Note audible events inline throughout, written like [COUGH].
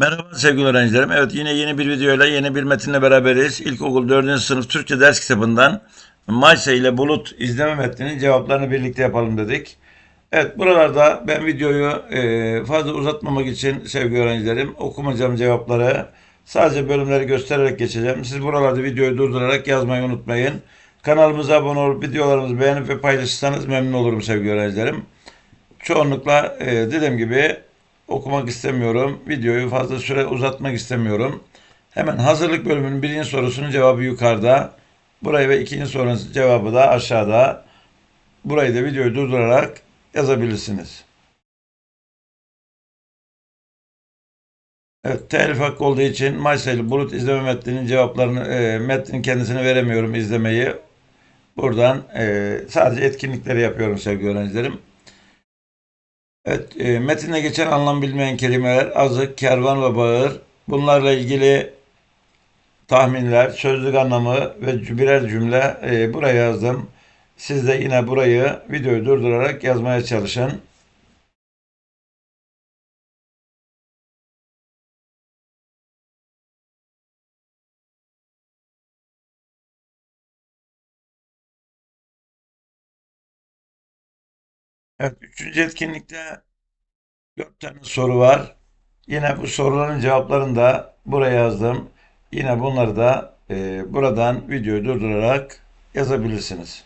Merhaba sevgili öğrencilerim. Evet yine yeni bir videoyla yeni bir metinle beraberiz. İlkokul 4. sınıf Türkçe ders kitabından Maysa ile Bulut izleme metninin cevaplarını birlikte yapalım dedik. Evet buralarda ben videoyu e, fazla uzatmamak için sevgili öğrencilerim okumayacağım cevapları sadece bölümleri göstererek geçeceğim. Siz buralarda videoyu durdurarak yazmayı unutmayın. Kanalımıza abone olup videolarımızı beğenip ve paylaşırsanız memnun olurum sevgili öğrencilerim. Çoğunlukla e, dediğim gibi okumak istemiyorum. Videoyu fazla süre uzatmak istemiyorum. Hemen hazırlık bölümünün birinci sorusunun cevabı yukarıda. Burayı ve ikinci sorunun cevabı da aşağıda. Burayı da videoyu durdurarak yazabilirsiniz. Evet, telif hakkı olduğu için Maysalı Bulut izleme metninin cevaplarını, e, metnin kendisini veremiyorum izlemeyi. Buradan e, sadece etkinlikleri yapıyorum sevgili öğrencilerim. Evet, e, metinde geçen anlam bilmeyen kelimeler azık, kervan ve bağır. Bunlarla ilgili tahminler, sözlük anlamı ve birer cümle e, buraya yazdım. Siz de yine burayı videoyu durdurarak yazmaya çalışın. Evet, üçüncü etkinlikte dört tane soru var. Yine bu soruların cevaplarını da buraya yazdım. Yine bunları da e, buradan videoyu durdurarak yazabilirsiniz.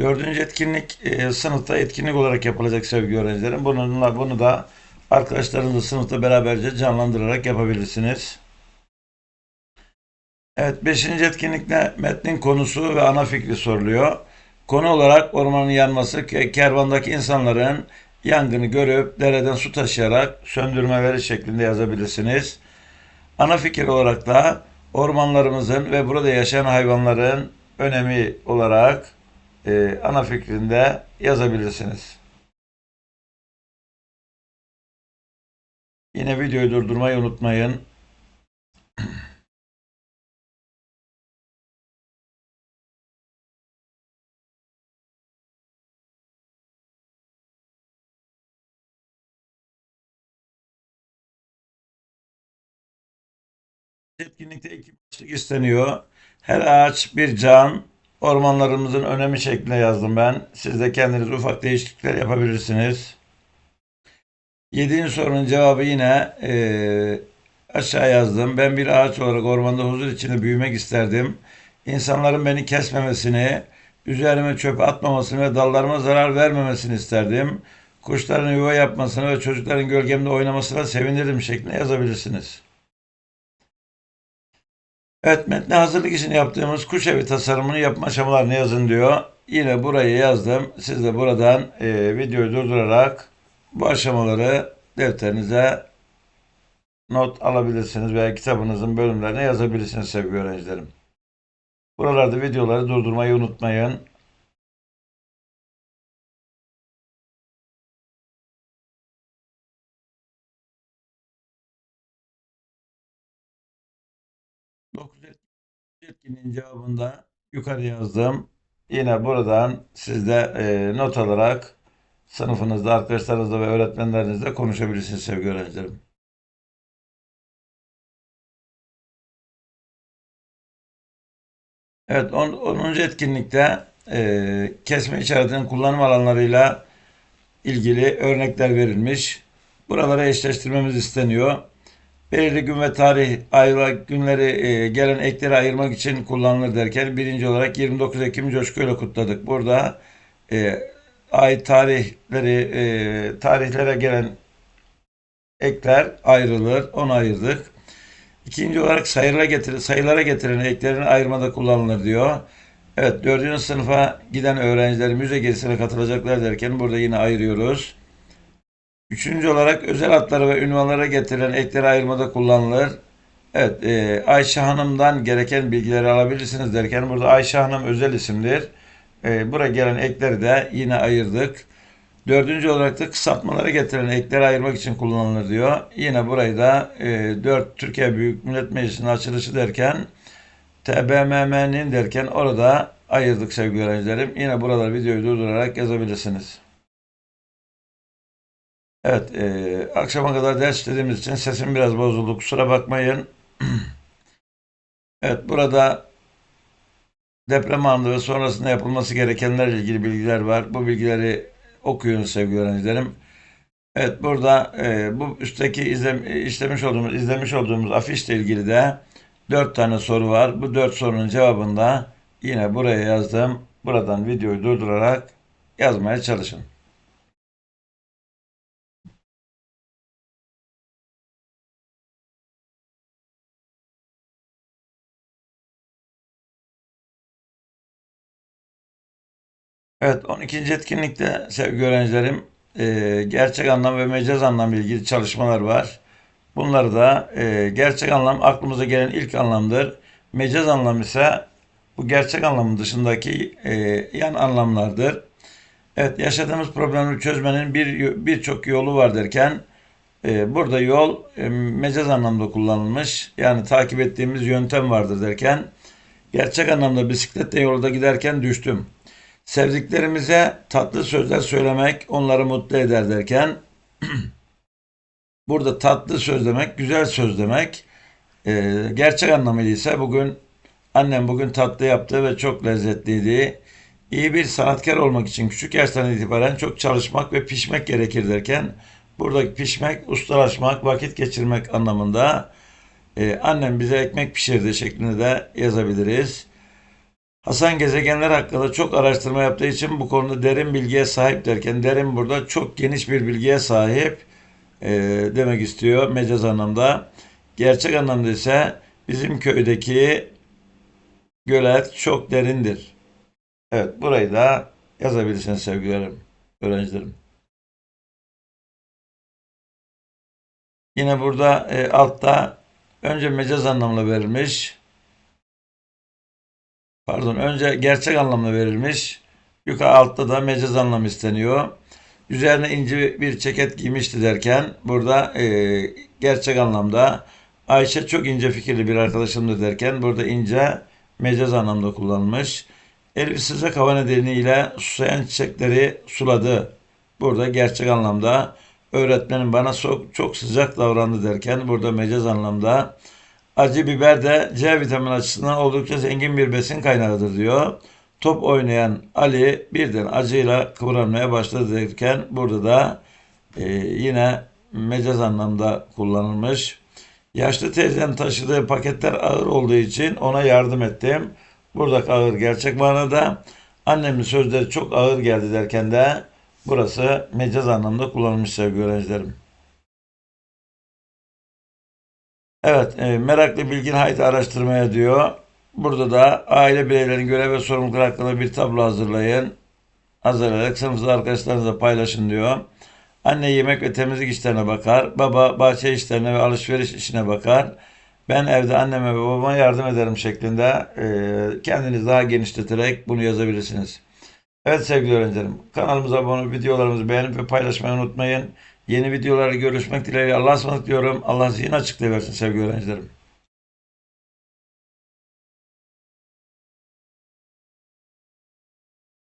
Dördüncü etkinlik e, sınıfta etkinlik olarak yapılacak sevgili öğrencilerim. Bununla bunu da arkadaşlarınızla sınıfta beraberce canlandırarak yapabilirsiniz. Evet, beşinci etkinlikte metnin konusu ve ana fikri soruluyor. Konu olarak ormanın yanması, ke- kervandaki insanların yangını görüp dereden su taşıyarak söndürmeleri şeklinde yazabilirsiniz. Ana fikir olarak da ormanlarımızın ve burada yaşayan hayvanların önemi olarak e, ana fikrinde yazabilirsiniz. Yine videoyu durdurmayı unutmayın. Etkinlikte iki başlık isteniyor. Her ağaç bir can, ormanlarımızın önemi şeklinde yazdım ben. Siz de kendiniz ufak değişiklikler yapabilirsiniz. Yedinci sorunun cevabı yine eee, aşağı yazdım. Ben bir ağaç olarak ormanda huzur içinde büyümek isterdim. İnsanların beni kesmemesini, üzerime çöp atmamasını ve dallarıma zarar vermemesini isterdim. Kuşların yuva yapmasını ve çocukların gölgemde oynamasına sevinirdim şeklinde yazabilirsiniz. Evet, metne hazırlık için yaptığımız kuş evi tasarımını yapma aşamalarını yazın diyor. Yine burayı yazdım. Siz de buradan e, videoyu durdurarak bu aşamaları defterinize not alabilirsiniz veya kitabınızın bölümlerine yazabilirsiniz sevgili öğrencilerim. Buralarda videoları durdurmayı unutmayın. Etkinliğin cevabında yukarı yazdım. Yine buradan siz de e, not alarak sınıfınızda, arkadaşlarınızla ve öğretmenlerinizle konuşabilirsiniz sevgili öğrencilerim. Evet, 10. etkinlikte e, kesme işaretinin kullanım alanlarıyla ilgili örnekler verilmiş. Buralara eşleştirmemiz isteniyor. Belirli gün ve tarih ayrı günleri e, gelen ekleri ayırmak için kullanılır derken birinci olarak 29 Ekim coşkuyla kutladık. Burada e, ay tarihleri e, tarihlere gelen ekler ayrılır. Onu ayırdık. İkinci olarak sayılara, getir sayılara getirilen eklerin ayırmada kullanılır diyor. Evet, dördüncü sınıfa giden öğrenciler müze gezisine katılacaklar derken burada yine ayırıyoruz. Üçüncü olarak özel adları ve ünvanlara getirilen ekleri ayırmada kullanılır. Evet, e, Ayşe Hanım'dan gereken bilgileri alabilirsiniz derken burada Ayşe Hanım özel isimdir. E, buraya gelen ekleri de yine ayırdık. Dördüncü olarak da kısaltmaları getiren ekleri ayırmak için kullanılır diyor. Yine burayı da e, 4 Türkiye Büyük Millet Meclisi'nin açılışı derken TBMM'nin derken orada ayırdık sevgili öğrencilerim. Yine buralar videoyu durdurarak yazabilirsiniz. Evet, e, akşama kadar ders işlediğimiz için sesim biraz bozuldu. Kusura bakmayın. Evet, burada deprem anında ve sonrasında yapılması gerekenlerle ilgili bilgiler var. Bu bilgileri okuyun sevgili öğrencilerim. Evet, burada e, bu üstteki izle, işlemiş olduğumuz, izlemiş olduğumuz afişle ilgili de dört tane soru var. Bu dört sorunun cevabını da yine buraya yazdım. Buradan videoyu durdurarak yazmaya çalışın. Evet, 12. etkinlikte sevgili öğrencilerim e, gerçek anlam ve mecaz anlam ile ilgili çalışmalar var. Bunları da e, gerçek anlam aklımıza gelen ilk anlamdır. Mecaz anlam ise bu gerçek anlamın dışındaki e, yan anlamlardır. Evet, yaşadığımız problemi çözmenin bir birçok yolu var derken burada yol mecaz anlamda kullanılmış. Yani takip ettiğimiz yöntem vardır derken gerçek anlamda bisikletle yolda giderken düştüm. Sevdiklerimize tatlı sözler söylemek onları mutlu eder derken [CLEARS THROAT] burada tatlı söz demek, güzel söz demek. E, gerçek anlamıyla ise bugün annem bugün tatlı yaptı ve çok lezzetliydi. İyi bir sanatkar olmak için küçük yaştan itibaren çok çalışmak ve pişmek gerekir derken buradaki pişmek, ustalaşmak, vakit geçirmek anlamında e, annem bize ekmek pişirdi şeklinde de yazabiliriz. Hasan gezegenler hakkında çok araştırma yaptığı için bu konuda derin bilgiye sahip derken derin burada çok geniş bir bilgiye sahip e, demek istiyor mecaz anlamda. Gerçek anlamda ise bizim köydeki gölet çok derindir. Evet burayı da yazabilirsiniz sevgilerim, öğrencilerim. Yine burada e, altta önce mecaz anlamla verilmiş. Pardon önce gerçek anlamla verilmiş. Yukarı altta da mecaz anlam isteniyor. Üzerine ince bir ceket giymişti derken burada e, gerçek anlamda Ayşe çok ince fikirli bir arkadaşımdı derken burada ince mecaz anlamda kullanılmış. Sıcak hava nedeniyle susayan çiçekleri suladı. Burada gerçek anlamda öğretmenim bana çok, çok sıcak davrandı derken burada mecaz anlamda acı biber de C vitamini açısından oldukça zengin bir besin kaynağıdır diyor. Top oynayan Ali birden acıyla kıvranmaya başladı derken burada da e, yine mecaz anlamda kullanılmış. Yaşlı teyzenin taşıdığı paketler ağır olduğu için ona yardım ettim. Burada ağır gerçek manada. Annemin sözleri çok ağır geldi derken de burası mecaz anlamda kullanılmış sevgili öğrencilerim. Evet, e, meraklı bilgin haydi araştırmaya diyor. Burada da aile bireylerinin görev ve sorumlulukları hakkında bir tablo hazırlayın. Hazırlayarak sınıfta arkadaşlarınızla paylaşın diyor. Anne yemek ve temizlik işlerine bakar. Baba bahçe işlerine ve alışveriş işine bakar. Ben evde anneme ve babama yardım ederim şeklinde e, kendiniz daha genişleterek bunu yazabilirsiniz. Evet sevgili öğrencilerim kanalımıza abone videolarımızı beğenip ve paylaşmayı unutmayın. Yeni videolarda görüşmek dileğiyle Allah'a ısmarladık diyorum. Allah zihin açıklığı versin sevgili öğrencilerim.